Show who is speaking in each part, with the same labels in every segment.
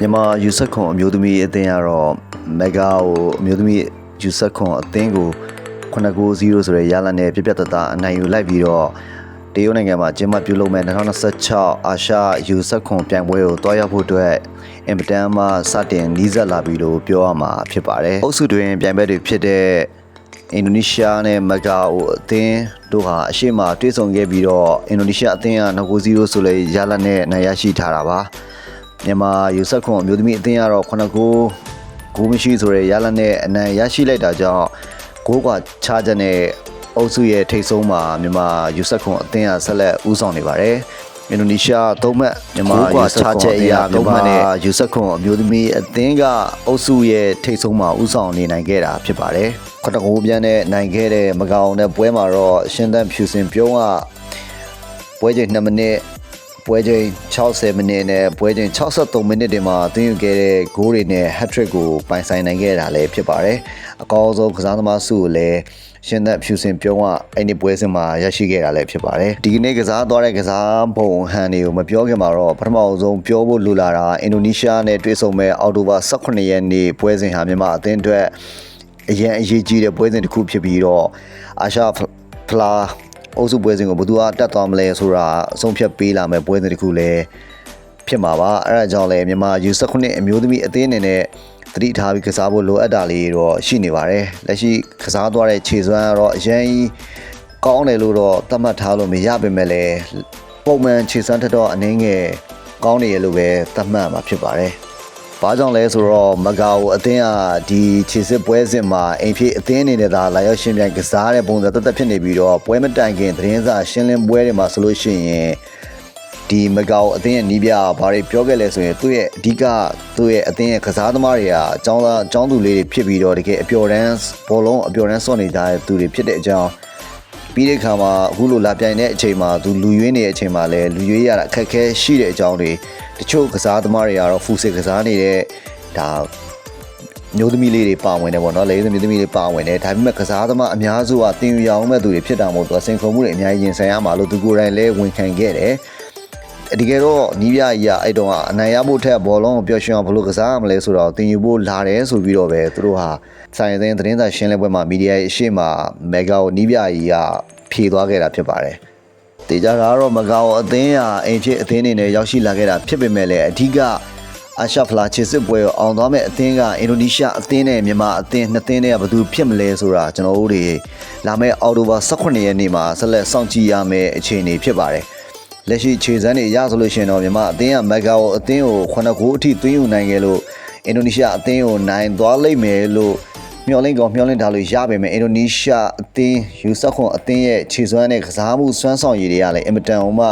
Speaker 1: မြန်မာယူဆက်ခွန်အမျိုးသမီးအသင်းကတော့မက်ဂါကိုအမျိုးသမီးယူဆက်ခွန်အသင်းကို990ဆိုတဲ့ရလနဲ့ပြပြတသားအနိုင်ယူလိုက်ပြီးတော့တရုတ်နိုင်ငံမှာကျင်းပပြုလုပ်မဲ့2026အာရှယူဆက်ခွန်ပြိုင်ပွဲကိုတွားရောက်ဖို့အတွက်အင်ပတန်မှစတင်နီးစပ်လာပြီလို့ပြောရမှာဖြစ်ပါတယ်။အုပ်စုတွင်ပြိုင်ပွဲတွေဖြစ်တဲ့အင်ဒိုနီးရှားနဲ့မကာအိုအသင်းတို့ဟာအရှိမတွေ့ဆုံခဲ့ပြီးတော့အင်ဒိုနီးရှားအသင်းက9-0ဆိုလဲရလနဲ့နိုင်ရရှိထားတာပါ မြန်မာယူဆက်ခွန်အမျိုးသမီးအသင်းကတော့9-9ဂိုးမရှိဆိုရဲရလနဲ့အနိုင်ရရှိလိုက်တာကြောင့်ဂိုးကွာချားချက်နဲ့အုပ်စုရဲ့ထိပ်ဆုံးမှာမြန်မာယူဆက်ခွန်အသင်းကဆက်လက်ဦးဆောင်နေပါတယ်အင်ဒိုနီးရှားသုံးမှတ်မြန်မာယူဆက်ခွန်အသင်းကသုံးမှတ်နဲ့ယူဆက်ခွန်အမျိုးသမီးအသင်းကအုပ်စုရဲ့ထိပ်ဆုံးမှာဦးဆောင်နေနိုင်ခဲ့တာဖြစ်ပါတယ်။ခတကိုးပြန်နဲ့နိုင်ခဲ့တဲ့မကောင်နဲ့ပွဲမှာတော့ရှင်းတန်းဖြူစင်ပြုံးကပွဲချိန်2မိနစ် ပွဲချိန်60မိနစ်နဲ့ပွဲချိန်63မိနစ်တွေမှာသွင်းယူခဲ့တဲ့ဂိုးတွေနဲ့ hat-trick ကိုပိုင်ဆိုင်နိုင်ခဲ့တာလည်းဖြစ်ပါတယ်။အကောင်းဆုံးကစားသမားစုကိုလည်းရှင်းသက်ဖြူစင်ပြုံးကအဲ့ဒီပွဲစဉ်မှာရရှိခဲ့တာလည်းဖြစ်ပါတယ်။ဒီကနေ့ကစားသွားတဲ့ကစားပုံဟန်တွေကိုမပြောခင်မှာတော့ပထမအဆုံးပြောဖို့လိုလာတာအင်ဒိုနီးရှားနဲ့တွေ့ဆုံမဲ့အော်တိုဘာ18ရက်နေ့ပွဲစဉ်ဟာမြန်မာအသင်းအတွက်အရင်အရေးကြီးတဲ့ပွဲစဉ်တစ်ခုဖြစ်ပြီးတော့အာရှဖလာ အုပ်စုပွဲစဉ်ကိုဘယ်သူကတက်သွားမလဲဆိုတာအဆုံးဖြတ်ပေးလာမဲ့ပွဲစဉ်တစ်ခုလည်းဖြစ်မှာပါအဲဒါကြောင့်လည်းမြန်မာ U19 အမျိုးသမီးအသင်းအနေနဲ့သတိထားပြီးကစားဖို့လိုအပ်တာလေးတော့ရှိနေပါတယ်လက်ရှိကစားသွားတဲ့ခြေစွမ်းကတော့အရင်ကောင်းတယ်လို့တော့သတ်မှတ်ထားလို့မရပါမဲ့လည်းပုံမှန်ခြေစွမ်းထက်တော့အနည်းငယ်ကောင်းနေရလို့ပဲသတ်မှတ်မှာဖြစ်ပါတယ်။ ဘာကြောင့်လဲဆိုတော့မဂါကိုအသင်းကဒီခြေစစ်ပွဲစဉ်မှာအိမ်ဖြစ်အသင်းအနေနဲ့သာလာရောက်ရှင်ပြိုင်ကစားတဲ့ပုံစံသက်သက်ဖြစ်နေပြီးတော့ပွဲမတိုင်ခင်သတင်းစာရှင်းလင်းပွဲတွေမှာဆိုလို့ရှိရင်ဒီမဂါကိုအသင်းရဲ့နီးပြဘာတွေပြောခဲ့လဲဆိုရင်သူ့ရဲ့အဓိကသူ့ရဲ့အသင်းရဲ့ကစားသမားတွေကအကြောင်းသားအကြောင်းသူလေးတွေဖြစ်ပြီးတော့တကယ်အပျော်တန်းဘောလုံးအပျော်တန်းစော့နေကြတဲ့သူတွေဖြစ်တဲ့အကြောင်းပြီးတဲ့ခါမှာအခုလိုလာပြိုင်တဲ့အချိန်မှာသူလူရွေးနေတဲ့အချိန်မှာလည်းလူရွေးရတာအခက်အခဲရှိတဲ့အကြောင်းတွေ တချို့ကစားသမားတွေကတော့ဖူစစ်ကစားနေတဲ့ဒါမျိုးသမီးလေးတွေပါဝင်တယ်ပေါ့နော်လေးမျိုးသမီးလေးပါဝင်တယ်ဒါပေမဲ့ကစားသမားအများစုကတင်ယူရအောင်မဲ့သူတွေဖြစ်တာမို့သူကစင်ခုံမှုတွေအများကြီးရင်ဆိုင်ရမှာလို့သူကိုယ်တိုင်လည်းဝန်ခံခဲ့တယ်တကယ်တော့နီးပြကြီးကအဲ့တုန်းကအနိုင်ရဖို့ထက်ဘောလုံးကိုပျော်ရွှင်အောင်ဘယ်လိုကစားရမလဲဆိုတော့တင်ယူဖို့လာတယ်ဆိုပြီးတော့ပဲသူတို့ဟာဆိုင်တဲ့သတင်းစာရှင်းလင်းပွဲမှာမီဒီယာရဲ့အရှိမမက်ဂါကိုနီးပြကြီးကဖြေသွားခဲ့တာဖြစ်ပါတယ် တေကြတာကတော့မကောင်အသင်းဟာအင်ချစ်အသင်းနေနဲ့ရောက်ရှိလာခဲ့တာဖြစ်ပေမဲ့လည်းအဓိကအာရှဖလာချစ်စစ်ပွဲကိုအောင်သွားမဲ့အသင်းကအင်ဒိုနီးရှားအသင်းနဲ့မြန်မာအသင်းနှစ်သင်းတွေကဘယ်သူဖြစ်မလဲဆိုတာကျွန်တော်တို့တွေလာမယ့်အောက်တိုဘာ18ရက်နေ့မှာဆက်လက်စောင့်ကြည့်ရမယ့်အခြေအနေဖြစ်ပါတယ်။လက်ရှိခြေစမ်းတွေရဆိုလို့ရှိရင်တော့မြန်မာအသင်းကမက်ဂါကိုအသင်းကို9ဂိုးအထိသွင်းယူနိုင်ခဲ့လို့အင်ဒိုနီးရှားအသင်းကိုနိုင်သွားလိမ့်မယ်လို့ မျှော်လင့်ကောမျှော်လင့်ထားလို့ရပါမယ်အင်ဒိုနီးရှားအသင်းယူဆက်ခွန်အသင်းရဲ့ခြေစွမ်းနဲ့ကစားမှုစွမ်းဆောင်ရည်တွေကလည်းအင်မတန်အောင်မှ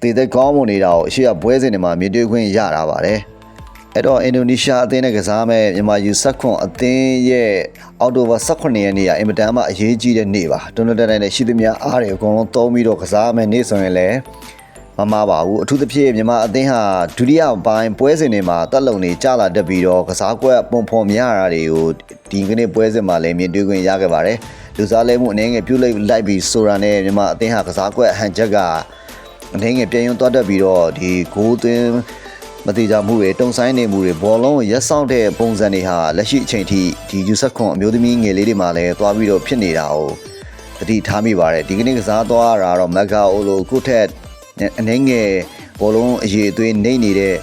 Speaker 1: တည်တဲ့ကောင်းမွန်နေတာကိုအရှိရပွဲစဉ်တွေမှာမြင်တွေ့ခွင့်ရတာပါတယ်အဲ့တော့အင်ဒိုနီးရှားအသင်းနဲ့ကစားမဲ့မြန်မာယူဆက်ခွန်အသင်းရဲ့အောက်တိုဘာ18ရက်နေ့ကအင်မတန်မှအရေးကြီးတဲ့နေ့ပါတွန်းတွန်းတိုင်းနဲ့ရှိသမျှအားတွေအကုန်လုံးသုံးပြီးတော့ကစားမဲ့နေ့ဆိုရင်လည်း မမပါဘူးအထူးသဖြင့်မြန်မာအသင်းဟာဒုတိယပိုင်းပွဲစဉ်တွေမှာတက်လုံနေကြလာတတ်ပြီးတော့ကစားကွက်ပုံဖော်မရတာတွေကိုဒီကနေ့ပွဲစဉ်မှာလည်းမြင်တွေ့ခွင့်ရခဲ့ပါတယ်လူစားလဲမှုအနေငယ်ပြုတ်လိုက်လိုက်ပြီးဆိုတာနဲ့မြန်မာအသင်းဟာကစားကွက်ဟန်ချက်ကအအနေငယ်ပြန်ရုံသွားတတ်ပြီးတော့ဒီဂိုးသွင်းမတိကြမှုတွေတုံဆိုင်နေမှုတွေဘောလုံးကိုရက်ဆောင်တဲ့ပုံစံတွေဟာလက်ရှိအချိန်ထိဒီယူဆက်ခွန်အမျိုးသမီးငယ်လေးတွေမှာလည်းသွားပြီးတော့ဖြစ်နေတာကိုတတိထားမိပါတယ်ဒီကနေ့ကစားသွားတာတော့မက်ဂါအိုလိုကိုထက် အနေငယ်ဘောလုံးအရေးအသွေးနေနေတဲ့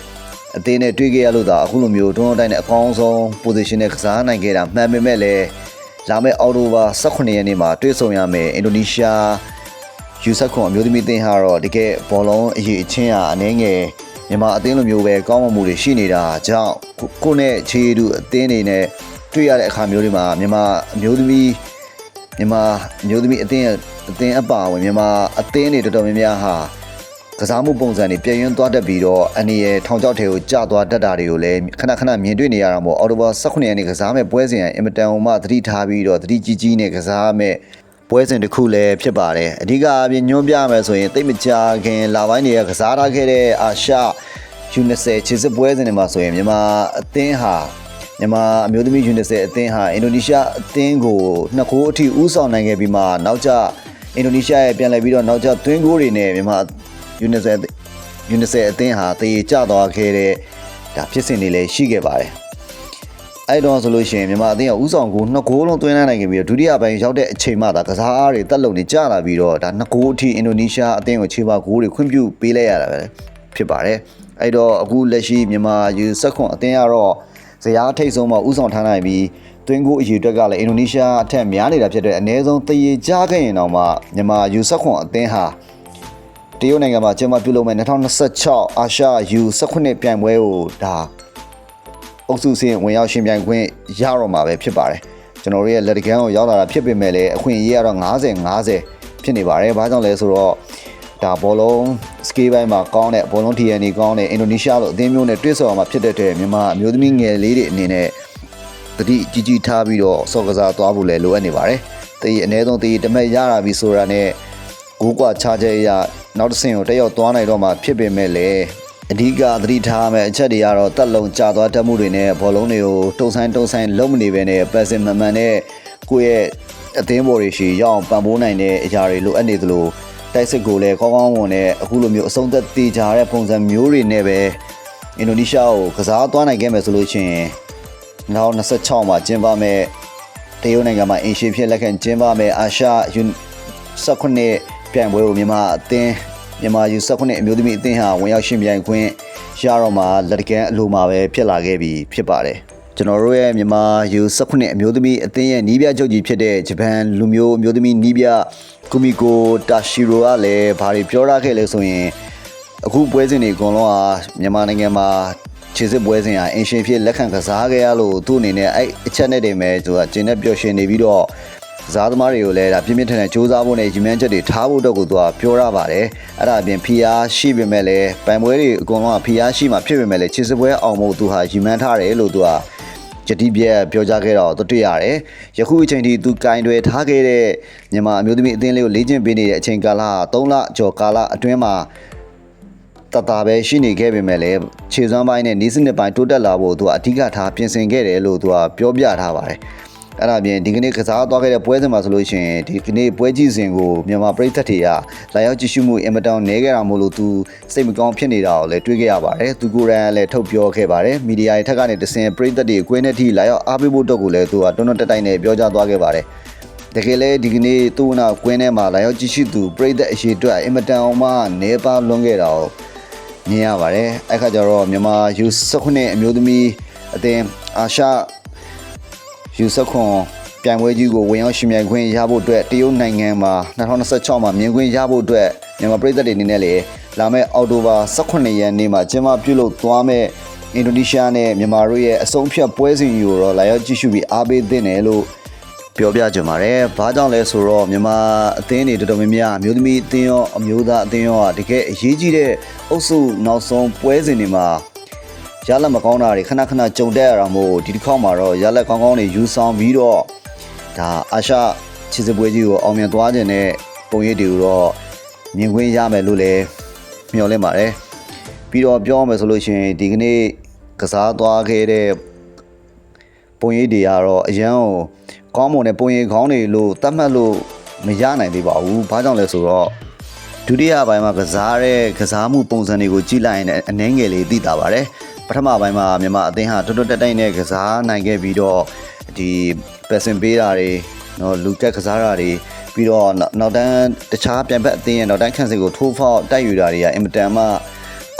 Speaker 1: အသင်းနဲ့တွေ့ခဲ့ရလို့ဒါအခုလိုမျိုးတွန်းတိုင်းနဲ့အကောင်းဆုံး position နဲ့ကစားနိုင်ခဲ့တာမှန်ပေမဲ့လည်းလာမယ့်အော်တိုဘာ18ရက်နေ့မှာတွေ့ဆုံရမယ်အင်ဒိုနီးရှားယူဆက်ခွန်အမျိုးသမီးအသင်းဟာတော့တကယ်ဘောလုံးအရေးအချင်းဟာအနေငယ်မြန်မာအသင်းလိုမျိုးပဲကောင်းမွန်မှုတွေရှိနေတာကြောင့်ကိုနဲ့ခြေတူအသင်းတွေနဲ့တွေ့ရတဲ့အခါမျိုးတွေမှာမြန်မာအမျိုးသမီးမြန်မာအမျိုးသမီးအသင်းအသင်းအပါဝင်မြန်မာအသင်းတွေတော်တော်များများဟာ ကစားမှုပုံစံတွေပြည့်ရင်သွားတတ်ပြီးတော့အနေရထောင်ချောက်ထဲကိုကျသွားတတ်တာတွေကိုလည်းခဏခဏမြင်တွေ့နေရတာမို့အော်တိုဘာ18ရက်နေ့ကစားမဲ့ပွဲစဉ်အင်မတန်ဟိုမှသတိထားပြီးတော့သတိကြီးကြီးနဲ့ကစားမဲ့ပွဲစဉ်တစ်ခုလည်းဖြစ်ပါတယ်အဓိကအပြင်ညွှန်းပြမယ်ဆိုရင်တိတ်မကြခင်လာပိုင်းတွေကကစားထားခဲ့တဲ့အာရှ U20 ခြေစစ်ပွဲစဉ်တွေမှာဆိုရင်မြန်မာအသင်းဟာမြန်မာအမျိုးသမီး U20 အသင်းဟာအင်ဒိုနီးရှားအသင်းကိုနှစ်ခိုးအထိဦးဆောင်နိုင်ခဲ့ပြီးမှနောက်ကျအင်ဒိုနီးရှားရဲ့ပြန်လည်ပြီးတော့နောက်ကျသွင်းဂိုးတွေနဲ့မြန်မာ UNICEF UNICEF အသင်းဟာတည်ကျသွားခဲ့တဲ့ဒါဖြစ်စဉ်တွေလည်းရှိခဲ့ပါတယ်အဲ့တော့ဆိုလို့ရှိရင်မြန်မာအသင်းကဥဆောင်ကိုနှစ်ဂိုးလုံးသွင်းနိုင်ခဲ့ပြီးတော့ဒုတိယပိုင်းရောက်တဲ့အချိန်မှဒါကစားအားတွေတက်လုံနေကြလာပြီးတော့ဒါနှစ်ဂိုးအထိအင်ဒိုနီးရှားအသင်းကိုခြေပါဂိုးတွေခွင့်ပြုပေးလိုက်ရတာပဲဖြစ်ပါတယ်အဲ့တော့အခုလက်ရှိမြန်မာယူဆက်ခွန်အသင်းကတော့ဇယားထိတ်ဆုံးမှာဥဆောင်ထားနိုင်ပြီးတွင်းကိုအရေးအတွက်ကလည်းအင်ဒိုနီးရှားအထက်များနေတာဖြစ်တဲ့အနည်းဆုံးတရေကြားခဲ့ရင်တော့မှမြန်မာယူဆက်ခွန်အသင်းဟာ တရုတ်နိုင်ငံမှာကျင်းပပြုလုပ်မဲ့2026အာရှ U19 ပြိုင်ပွဲကိုဒါအုပ်စုစင်းဝင်ရောက်ရှင်ပြိုင်ခွင့်ရတော့မှာပဲဖြစ်ပါတယ်ကျွန်တော်တို့ရဲ့လက်တကန်းကိုရောက်လာတာဖြစ်ပေမဲ့လည်းအခွင့်အရေးကတော့90 50ဖြစ်နေပါတယ်ဘာကြောင့်လဲဆိုတော့ဒါဘောလုံးစကေးပိုင်းမှာကောင်းတဲ့ဘောလုံး TNA ကောင်းတဲ့အင်ဒိုနီးရှားလိုအသင်းမျိုးနဲ့တွေ့ဆုံအောင်မှာဖြစ်တဲ့အတွက်မြန်မာအမျိုးသမီးငယ်လေးတွေအနေနဲ့တတိကြီးကြီးထားပြီးတော့စော်ကစားသွားဖို့လည်းလိုအပ်နေပါတယ်။တေးအနည်းဆုံးတေးတစ်မက်ရတာပြီဆိုတာနဲ့ကိုကွာချချက်ရ နောက်တစ်ဆင့်ကိုတက်ရောက်သွားနိုင်တော့မှဖြစ်ပေမဲ့လည်းအဓိကသတိထားမယ့်အချက်တွေကတော့တက်လုံကြာသွားတတ်မှုတွေနဲ့ဘောလုံးတွေကိုတုံဆိုင်တုံဆိုင်လုံးမနေပဲနဲ့ပတ်စင်မမှန်နဲ့ကိုယ့်ရဲ့အသင်းပေါ်တွေရှိရောက်အောင်ပံ့ပိုးနိုင်တဲ့အရာတွေလိုအပ်နေသလိုတိုက်စစ်ကိုလည်းကောင်းကောင်းဝင်နဲ့အခုလိုမျိုးအဆုံးသက်တေချာတဲ့ပုံစံမျိုးတွေနဲ့ပဲအင်ဒိုနီးရှားကိုကစားသွားနိုင်ခဲ့မယ်ဆိုလို့ရှိရင်2026မှာကျင်းပမဲ့တရုတ်နိုင်ငံမှာအင်ရှင်ဖြစ်လက်ခံကျင်းပမဲ့အာရှယူ19 ပြိုင်ပွဲကိုမြန်မာအသင်းမြန်မာယူ19 အမျိုးသမီးအသင်းဟာဝင်ရောက်ရှင်ပြိုင်ခွင့်ရတော့မှာလက်တကန်းအလိုမှာပဲဖြစ်လာခဲ့ပြီဖြစ်ပါတယ်ကျွန်တော်တို့ရဲ့မြန်မာယူ19 အမျိုးသမီးအသင်းရဲ့နီးပြချုပ်ကြီးဖြစ်တဲ့ဂျပန်လူမျိုးအမျိုးသမီးနီးပြကူမီကိုတာရှီရိုကလည်းဘာတွေပြောရခဲ့လဲဆိုရင်အခုပွဲစဉ်တွေအကုန်လုံးဟာမြန်မာနိုင်ငံမှာခြေစစ်ပွဲစဉ်ဟာအင်ရှင်ဖြစ်လက်ခံကစားခဲ့ရလို့သူ့အနေနဲ့အဲ့အချက်နဲ့တင်မဲ့သူကကျင်းနဲ့ပျော်ရွှင်နေပြီးတော့ ကစားသမားတွေကိုလည်းဒါပြင်းပြင်းထန်ထန်စူးစမ်းဖို့နဲ့ရည်မှန်းချက်တွေထားဖို့တော့ကိုသူကပြောရပါတယ်အဲ့ဒါအပြင်ဖီအားရှိပေမဲ့လည်းပံပွဲတွေအကုန်လုံးကဖီအားရှိမှဖြစ်ပေမဲ့လည်းခြေစစ်ပွဲအောင်ဖို့သူဟာရည်မှန်းထားတယ်လို့သူကကြတိပြက်ပြောကြားခဲ့တော့သူတွေ့ရတယ်။ယခုအချိန်ထိသူကင်တွေထားခဲ့တဲ့မြန်မာအမျိုးသမီးအသင်းလေးကိုလေ့ကျင့်ပေးနေတဲ့အချိန်ကာလ3လကျော်ကာလအတွင်းမှာတတာပဲရှိနေခဲ့ပေမဲ့လည်းခြေစွမ်းပိုင်းနဲ့နီးစနစ်ပိုင်းတိုးတက်လာဖို့သူကအဓိကထားပြင်ဆင်ခဲ့တယ်လို့သူကပြောပြထားပါတယ်။ အဲ့ဒါပြင်ဒီကနေ့ကစားသွားခဲ့တဲ့ပွဲစဉ်မှာဆိုလို့ရှိရင်ဒီကနေ့ပွဲကြည့်စဉ်ကိုမြန်မာပရိသတ်တွေကလာရောက်ကြည့်ရှုမှုအင်မတန်နည်းခဲ့တာမို့လို့သူစိတ်မကောင်းဖြစ်နေတာကိုလည်းတွေ့ခဲ့ရပါတယ်။သူကိုယ်တိုင်လည်းထုတ်ပြောခဲ့ပါတယ်။မီဒီယာတွေထက်ကနေတစင်ပရိသတ်တွေကွင်းနဲ့ထိလာရောက်အားပေးဖို့တော့ကိုလည်းသူကတွန်းတွန်းတက်တိုက်နဲ့ပြောကြားသွားခဲ့ပါတယ်။တကယ်လဲဒီကနေ့သူ့နာကွင်းထဲမှာလာရောက်ကြည့်ရှုသူပြိသက်အရှိအတွက်အင်မတန်အောင်မှနေပါလွန်ခဲ့တာကိုမြင်ရပါတယ်အဲ့ခါကျတော့မြန်မာယူ19 အမျိုးသမီးအသင်းအာရှ ယူ19ပြိုင်ပွဲကြီးကိုဝင်ရောက်ရှင်ပြိုင်ခွင့်ရဖို့အတွက်တရုတ်နိုင်ငံမှာ2026မှာမြင်ကွင်းရဖို့အတွက်မြန်မာပြည်သက်တွေအနေနဲ့လည်းလာမယ့်အောက်တိုဘာ18ရက်နေ့မှာကျင်းပပြုလုပ်သွားမယ့်အင်ဒိုနီးရှားနဲ့မြန်မာတို့ရဲ့အဆုံးဖြတ်ပွဲစဉ်ကိုတော့လာရောက်ကြည့်ရှုပြီးအားပေးသင့်တယ်လို့ပြောပြကြပါရယ်။ဘာကြောင့်လဲဆိုတော့မြန်မာအသင်းတွေတော်တော်များများအမျိုးသမီးအသင်းရောအမျိုးသားအသင်းရောကတကယ်အရေးကြီးတဲ့အုပ်စုနောက်ဆုံးပွဲစဉ်တွေမှာ ရလက်မကောင်းတာတွေခဏခဏကြုံတက်ရတာမို့ဒီတစ်ခေါက်မှာတော့ရလက်ကောင်းကောင်းတွေယူဆောင်ပြီးတော့ဒါအာရှခြေစပွဲကြီးကိုအောင်မြင်သွားခြင်းနဲ့ပုံရိပ်တွေကိုတော့မြင်ကွင်းရမယ်လို့လည်းမျှော်လင့်ပါတယ်။ပြီးတော့ပြောရမယ်ဆိုလို့ရှိရင်ဒီကနေ့ကစားသွားခဲ့တဲ့ပုံရိပ်တွေကတော့အရန်ကိုကောင်းမွန်တဲ့ပုံရိပ်ခေါင်းတွေလို့သတ်မှတ်လို့မရနိုင်သေးပါဘူး။ဘာကြောင့်လဲဆိုတော့ဒုတိယပိုင်းမှာကစားတဲ့ကစားမှုပုံစံတွေကိုကြည့်လိုက်ရင်အနှဲငယ်လေးသိတာပါတယ်။ ပထမပိုင်းမှာမြန်မာအသင်းဟာတွတ်တွတ်တက်တိုက်နဲ့ကစားနိုင်ခဲ့ပြီးတော့ဒီပက်စင်ပေးတာတွေနော်လူတက်ကစားတာတွေပြီးတော့နောက်နောက်တန်းတခြားပြန်ဘက်အသင်းရဲ့နောက်တန်းခန့်စစ်ကိုထိုးဖောက်တိုက်ယူတာတွေကအင်မတန်မှ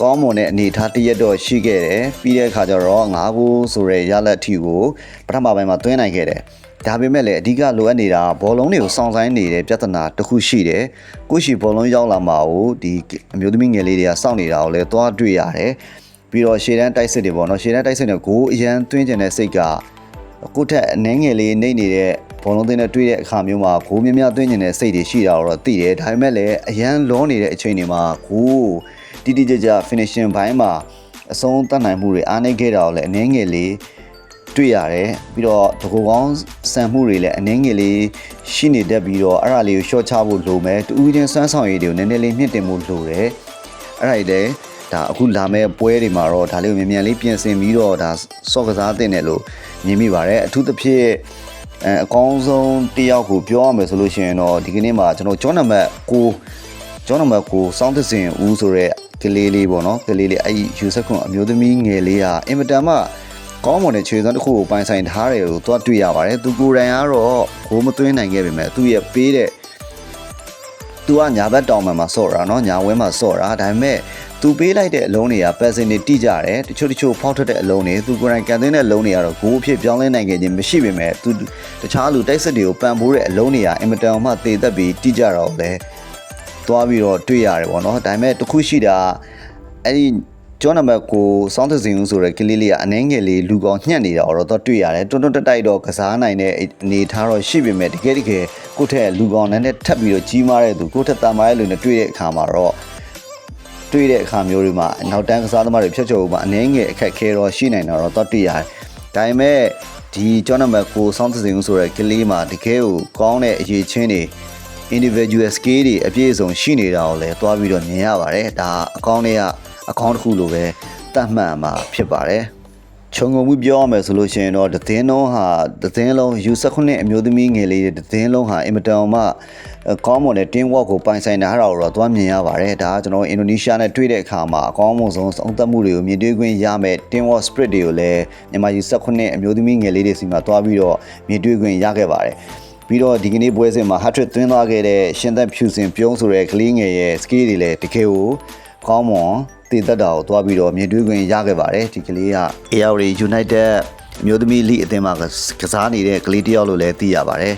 Speaker 1: ကောင်းမွန်တဲ့အနေအထားတစ်ရက်တော့ရှိခဲ့တယ်ပြီးတဲ့အခါကျတော့၅ဂိုးဆိုတဲ့ရလက်အထိကိုပထမပိုင်းမှာသွင်းနိုင်ခဲ့တယ်ဒါပေမဲ့လည်းအဓိကလိုအပ်နေတာဘောလုံးတွေကိုစောင့်ဆိုင်နေတဲ့ပြဿနာတစ်ခုရှိတယ်ကိုရှိဘောလုံးရောက်လာမှာကိုဒီအမျိုးသမီးငယ်လေးတွေကစောင့်နေတာကိုလည်းသွားတွေ့ရတယ် ပြီးတော့ရှေ့တန်းတိုက်စစ်တွေပေါ့နော်ရှေ့တန်းတိုက်စစ်တွေဂိုးအရန်သွင်းကျင်တဲ့စိတ်ကကိုယ့်ထက်အနှဲငယ်လေးနေနေတဲ့ဘောလုံးသင်းနဲ့တွေ့တဲ့အခါမျိုးမှာဂိုးများများသွင်းကျင်တဲ့စိတ်တွေရှိတာတော့သိတယ်ဒါပေမဲ့လည်းအရန်လောနေတဲ့အချိန်တွေမှာဂိုးတိတိကျကျ finishing ဘိုင်းမှာအဆုံးသတ်နိုင်မှုတွေအားနည်းခဲ့တာကိုလည်းအနည်းငယ်လေးတွေ့ရတယ်ပြီးတော့တကူကောင်းစံမှုတွေလည်းအနည်းငယ်လေးရှိနေတတ်ပြီးတော့အဲ့ဒါလေးကို short ချဖို့လိုမယ်တူးချင်းစွမ်းဆောင်ရည်တွေကိုနည်းနည်းလေးမြင့်တင်ဖို့လိုတယ်အဲ့ဒါကြီးလည်း ဒါအခုလာမဲ့ပွဲတွေမှာတော့ဒါလေးကိုမြန်မြန်လေးပြင်ဆင်ပြီးတော့ဒါစော့ကစားတင်တယ်လို့မြင်မိပါတယ်အထူးသဖြင့်အဲအကောင်းဆုံးတစ်ယောက်ကိုပြောရမယ်ဆိုလို့ရှိရင်တော့ဒီကနေ့မှာကျွန်တော်ကျောင်းနံပါတ်6ကျောင်းနံပါတ်9စောင်းသစင်ဦးဆိုတဲ့ကလေးလေးပေါ့နော်ကလေးလေးအဲ့ဒီယူဆက်ခွန်အမျိုးသမီးငယ်လေးဟာအင်မတန်မှကောင်းမွန်တဲ့ခြေစွမ်းတစ်ခုကိုပိုင်ဆိုင်ထားတယ်လို့သွားတွေ့ရပါတယ်သူကိုယ်တိုင်ကတော့ဂိုးမသွင်းနိုင်ခဲ့ပေမဲ့သူ့ရဲ့ပေးတဲ့ ။ तू ကညာဘက်တောင်ပံမှာဆော့တာနော်ညာဝင်းမှာဆော့တာဒါပေမဲ့ तू ပေးလိုက်တဲ့အလုံးတွေက passing တွေတိကျတယ်တချို့တချို့ဖောက်ထွက်တဲ့အလုံးတွေ तू ကိုယ်တိုင်ကန်သွင်းတဲ့အလုံးတွေကတော့ goal အဖြစ်ပြောင်းလဲနိုင်ခဲ့ခြင်းမရှိပေမဲ့ तू တခြားလူတိုက်စစ်တွေကိုပံ့ပိုးတဲ့အလုံးတွေကအင်မတန်မှသေသက်ပြီးတိကျတော့လဲသွားပြီးတော့တွေ့ရတယ်ပေါ့နော်ဒါပေမဲ့တခုရှိတာအဲ့ဒီ ကျောင်းနံပါတ်ကိုစောင်းသစင်ဦးဆိုတဲ့ကလေးလေးကအနှင်းငယ်လေးလူကောင်ညှက်နေတာတော့တော့တွေ့ရတယ်တွန်းတွန်းတက်တိုက်တော့ကစားနိုင်တဲ့အနေထားတော့ရှိပေမဲ့တကယ်တကယ်ကိုယ့်ထက်လူကောင်နဲ့ထပ်ပြီးတော့ကြီးမားတဲ့သူကိုယ့်ထက်တန်မားတဲ့လူနဲ့တွေ့တဲ့အခါမှာတော့တွေ့တဲ့အခါမျိုးတွေမှာနောက်တန်းကစားသမားတွေဖြတ်ကျော်ဖို့မှာအနည်းငယ်အခက်ခဲတော့ရှိနိုင်တာတော့တော့တွေ့ရတယ်။ဒါပေမဲ့ဒီကျောင်းနံပါတ်ကိုစောင်းသစင်ဦးဆိုတဲ့ကလေးမှာတကယ်ကိုကောင်းတဲ့အရေးချင်းတွေ individual skill တွေအပြည့်အစုံရှိနေတာကိုလည်းသွားပြီးတော့မြင်ရပါတယ်။ဒါအကောင်းတွေက အကောင်းတစ်ခုလိုပဲတတ်မှတ်မှာဖြစ်ပါတယ်။ခြုံငုံမှုပြောရမယ်ဆိုလို့ရှိရင်တော့တည်င်းလုံးဟာတည်င်းလုံးယူဆက်ခုနှစ်အမျိုးသမီးငယ်လေးတွေတည်င်းလုံးဟာအင်မတန်မှကောင်းမွန်တဲ့ team work ကိုပိုင်ဆိုင်တာတော့တော့သွားမြင်ရပါတယ်ဒါကကျွန်တော်အင်ဒိုနီးရှားနဲ့တွေ့တဲ့အခါမှာအကောင်းမွန်ဆုံးသုံးသပ်မှုတွေကိုမြင်တွေ့ခွင့်ရမယ် team work spirit တွေကိုလည်းမြန်မာယူဆက်ခုနှစ်အမျိုးသမီးငယ်လေးတွေစီမှာသွားပြီးတော့မြင်တွေ့ခွင့်ရခဲ့ပါတယ်ပြီးတော့ဒီကနေ့ပွဲစဉ်မှာ hat-trick သွင်းသွားခဲ့တဲ့ရှင်သက်ဖြူစင်ပြုံးဆိုတဲ့ကလေးငယ်ရဲ့ skill တွေလည်းတကယ်ကိုကောင်းမွန် တည်သက်တာကိုသွားပြီးတော့မြင်တွေ့ခွင့်ရခဲ့ပါတယ်ဒီကလေးက AR United အမျိုးသမီးလိအသင်းမှာကစားနေတဲ့ကလေးတစ်ယောက်လို့လည်းသိရပါတယ်